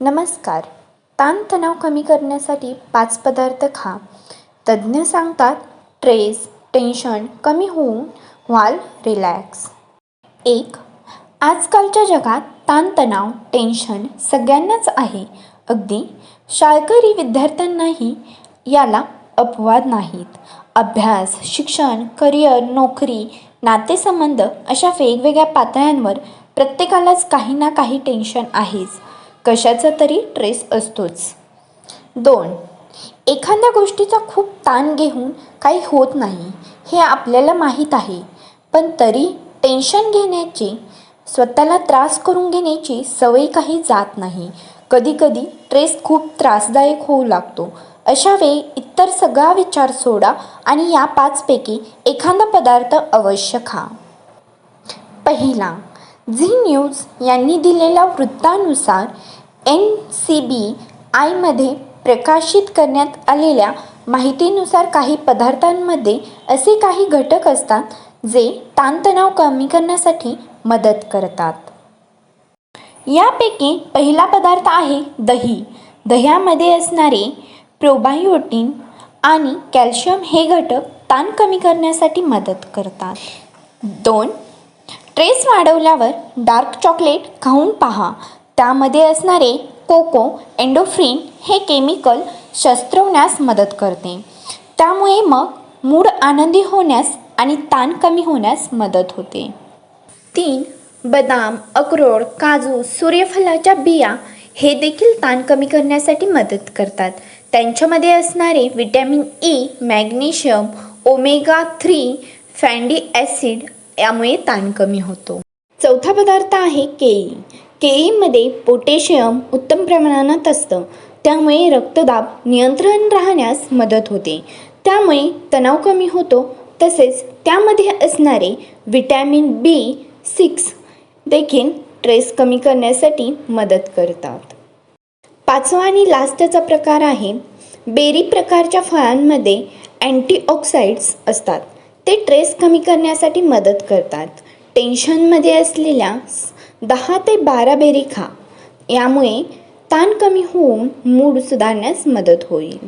नमस्कार. ताणतणाव कमी करण्यासाठी पाच पदार्थ खा. तज्ज्ञ सांगतात ट्रेस टेन्शन कमी होऊन व्हाल रिलॅक्स एक आजकालच्या जगात ताणतणाव टेन्शन सगळ्यांनाच आहे. अगदी शाळकरी विद्यार्थ्यांनाही याला अपवाद नाहीत. अभ्यास शिक्षण करिअर नोकरी नातेसंबंध अशा वेगवेगळ्या पातळ्यांवर प्रत्येकालाच काही ना काही टेन्शन आहेच. कशाचा तरी ट्रेस असतोच. दोन एखाद्या गोष्टीचा खूप ताण घेऊन काही होत नाही हे आपल्याला माहीत आहे. पण तरी टेन्शन घेण्याची स्वतःला त्रास करून घेण्याची सवय काही जात नाही. कधीकधी ट्रेस खूप त्रासदायक होऊ लागतो. अशा वेळी इतर सगळा विचार सोडा आणि या पाचपैकी एखादा पदार्थ अवश्य खा. पहिला झी न्यूज यांनी दिलेल्या वृत्तानुसार एन सी बी आयमध्ये प्रकाशित करण्यात आलेल्या माहितीनुसार काही पदार्थांमध्ये असे काही घटक असतात जे ताणतणाव कमी करण्यासाठी मदत करतात. यापैकी पहिला पदार्थ आहे दही. दह्यामध्ये असणारे प्रोबायोटीन आणि कॅल्शियम हे घटक ताण कमी करण्यासाठी मदत करतात. दोन ट्रेस वाढवल्यावर डार्क चॉकलेट खाऊन पहा. त्यामध्ये असणारे कोको एंडोफ्रिन हे केमिकल शस्त्रवण्यास मदत करते. त्यामुळे मग मूड आनंदी होण्यास आणि ताण कमी होण्यास मदत होते. तीन बदाम अक्रोड काजू सूर्यफलाच्या बिया हे देखील ताण कमी करण्यासाठी मदत करतात. त्यांच्यामध्ये असणारे vitamin E magnesium omega three fatty acid यामुळे ताण कमी होतो. चौथा पदार्थ आहे केळी. केळीमध्ये पोटॅशियम उत्तम प्रमाणात असतं. त्यामुळे रक्तदाब नियंत्रण राहण्यास मदत होते. त्यामुळे तणाव कमी होतो. तसेच त्यामध्ये असणारे विटॅमिन बी सिक्स देखील ट्रेस कमी करण्यासाठी मदत करतात. पाचवा आणि लास्टचा प्रकार आहे. बेरी प्रकारच्या फळांमध्ये अँटीऑक्साईड्स असतात. ते ट्रेस कमी करण्यासाठी मदत करतात. टेन्शनमध्ये असलेल्या दहा ते बारा बेरी खा यामुळे ताण कमी होऊन मूड सुधारण्यास मदत होईल.